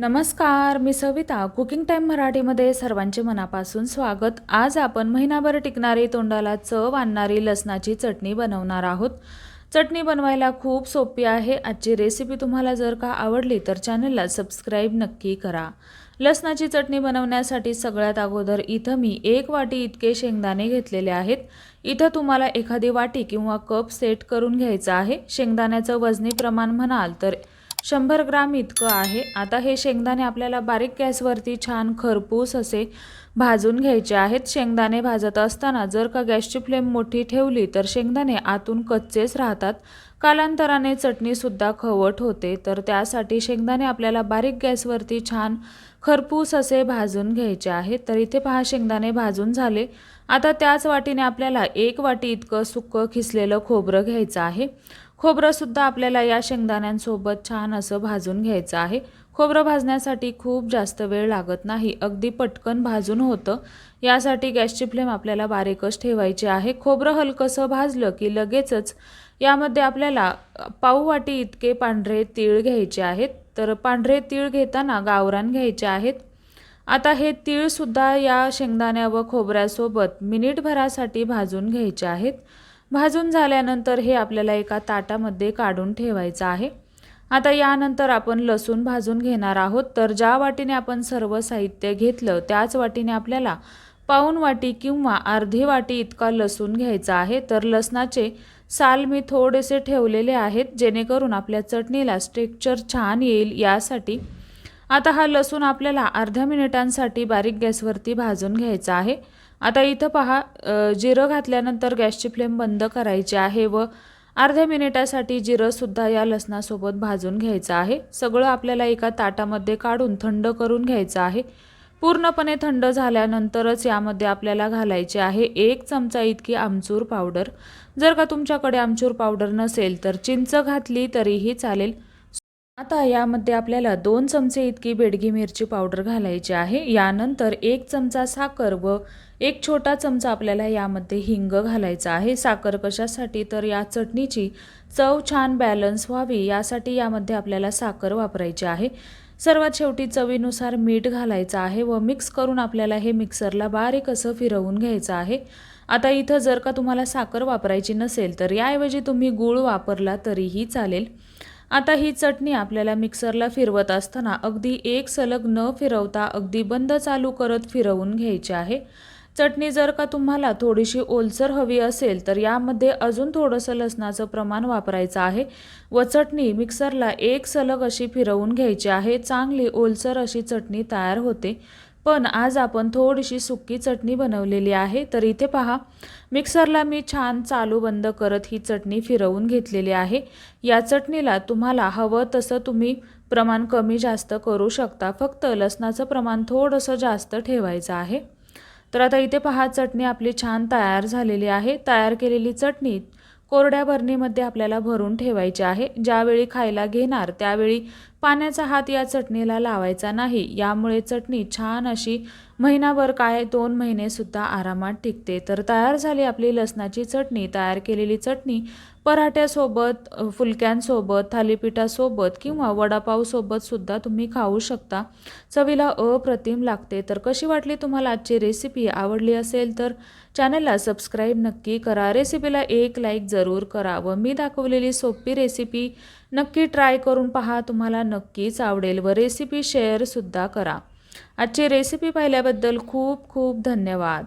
नमस्कार मी Savita cooking time मराठीमध्ये सर्वांचे मनापासून स्वागत. आज आपण महिनाभर टिकणारी तोंडाला चव आणणारी लसणाची चटणी बनवणार आहोत. चटणी बनवायला खूप सोपी आहे. आजची रेसिपी तुम्हाला जर का आवडली तर चॅनलला सबस्क्राईब नक्की करा. लसणाची चटणी बनवण्यासाठी सगळ्यात अगोदर इथं मी एक वाटी इतके शेंगदाणे घेतलेले आहेत. इथं तुम्हाला एखादी वाटी किंवा कप सेट करून घ्यायचा आहे. शेंगदाण्याचं वजनी प्रमाण म्हणाल तर शंभर ग्राम इतकं आहे. आता हे शेंगदाणे आपल्याला बारीक गॅसवरती छान खरपूस असे भाजून घ्यायचे आहेत. शेंगदाणे भाजत असताना जर का गॅसची फ्लेम मोठी ठेवली तर शेंगदाणे आतून कच्चेच राहतात. कालांतराने चटणीसुद्धा खवट होते. तर त्यासाठी शेंगदाणे आपल्याला बारीक गॅसवरती छान खरपूस असे भाजून घ्यायचे आहेत. तर इथे पहा शेंगदाणे भाजून झाले. आता त्याच वाटीने आपल्याला एक वाटी इतकं सुकं खिसलेलं खोबरं घ्यायचं आहे. खोबरंसुद्धा आपल्याला या शेंगदाण्यांसोबत छान असं भाजून घ्यायचं आहे. खोबरं भाजण्यासाठी खूप जास्त वेळ लागत नाही. अगदी पटकन भाजून होतं. यासाठी गॅसची फ्लेम आपल्याला बारीकच ठेवायची आहे. खोबरं हलकंसं भाजलं की लगेचच यामध्ये आपल्याला पाऊ वाटी इतके पांढरे तीळ घ्यायचे आहेत. तर पांढरे तीळ घेताना गावरान घ्यायचे आहेत. आता हे तीळसुद्धा या शेंगदाण्या व खोबऱ्यासोबत मिनिटभरासाठी भाजून घ्यायचे आहेत. भाजून झाल्यानंतर हे आपल्याला एका ताटामध्ये काढून ठेवायचं आहे. आता यानंतर आपण लसूण भाजून घेणार आहोत. तर ज्या वाटीने आपण सर्व साहित्य घेतलं त्याच वाटीने आपल्याला पाऊन वाटी किंवा अर्धी वाटी इतका लसूण घ्यायचा आहे. तर लसणाचे साल मी थोडेसे ठेवलेले आहेत जेणेकरून आपल्या चटणीला स्ट्रेक्चर छान येईल यासाठी. आता हा लसूण आपल्याला अर्ध्या मिनिटांसाठी बारीक गॅसवरती भाजून घ्यायचा आहे. आता इथं पहा जिरं घातल्यानंतर गॅसची फ्लेम बंद करायची आहे व अर्ध्या मिनिटासाठी जिरंसुद्धा या लसणासोबत भाजून घ्यायचं आहे. सगळं आपल्याला एका ताटामध्ये काढून थंड करून घ्यायचं आहे. पूर्णपणे थंड झाल्यानंतरच यामध्ये आपल्याला घालायचे आहे एक चमचा इतकी आमचूर पावडर. जर का तुमच्याकडे आमचूर पावडर नसेल तर चिंच घातली तरीही चालेल. आता यामध्ये आपल्याला दोन चमचे इतकी बेडगी मिरची पावडर घालायची आहे. यानंतर एक चमचा साखर व एक छोटा चमचा आपल्याला यामध्ये हिंग घालायचा आहे. साखर कशासाठी? तर या चटणीची चव छान बॅलन्स व्हावी यासाठी यामध्ये आपल्याला साखर वापरायची आहे. सर्वात शेवटी चवीनुसार मीठ घालायचं आहे व मिक्स करून आपल्याला हे मिक्सरला बारीक असं फिरवून घ्यायचं आहे. आता इथं जर का तुम्हाला साखर वापरायची नसेल तर याऐवजी तुम्ही गूळ वापरला तरीही चालेल. आता ही चटणी आपल्याला मिक्सरला फिरवत असताना अगदी एक सलग न फिरवता अगदी बंद चालू करत फिरवून घ्यायची आहे. चटणी जर का तुम्हाला थोडीशी ओलसर हवी असेल तर यामध्ये अजून थोडंसं लसणाचं प्रमाण वापरायचं आहे व चटणी मिक्सरला एक सलग अशी फिरवून घ्यायची आहे. चांगली ओलसर अशी चटणी तयार होते. पण आज आपण थोडीशी सुक्की चटणी बनवलेली आहे. तर इथे पहा मिक्सरला मी छान चालू बंद करत ही चटणी फिरवून घेतलेली आहे. या चटणीला तुम्हाला हवं तसं तुम्ही प्रमाण कमी जास्त करू शकता. फक्त लसणाचं प्रमाण थोडंसं जास्त ठेवायचं आहे. तर आता इथे पहा चटणी आपली छान तयार झालेली आहे. तयार केलेली चटणी कोरड्या भरणीमध्ये आपल्याला भरून ठेवायची आहे. ज्यावेळी खायला घेणार त्यावेळी पाण्याचा हात या चटणीला लावायचा नाही. यामुळे चटणी छान अशी महिनाभर काय दोन महिनेसुद्धा आरामात टिकते. तर तयार झाली आपली लसणाची चटणी. तयार केलेली चटणी पराठ्यासोबत फुलक्यांसोबत थालीपीठासोबत किंवा वडापावसोबत सुद्धा तुम्ही खाऊ शकता. चवीला अप्रतिम लागते. तर कशी वाटली तुम्हाला आजची रेसिपी? आवडली असेल तर चॅनलला सबस्क्राईब नक्की करा. रेसिपीला एक लाईक जरूर करा व मी दाखवलेली सोपी रेसिपी नक्की ट्राय करून पहा तुम्हाला नक्कीच आवडेल व रेसिपी शेअरसुद्धा करा. आजची रेसिपी पाहिल्याबद्दल खूप खूप धन्यवाद.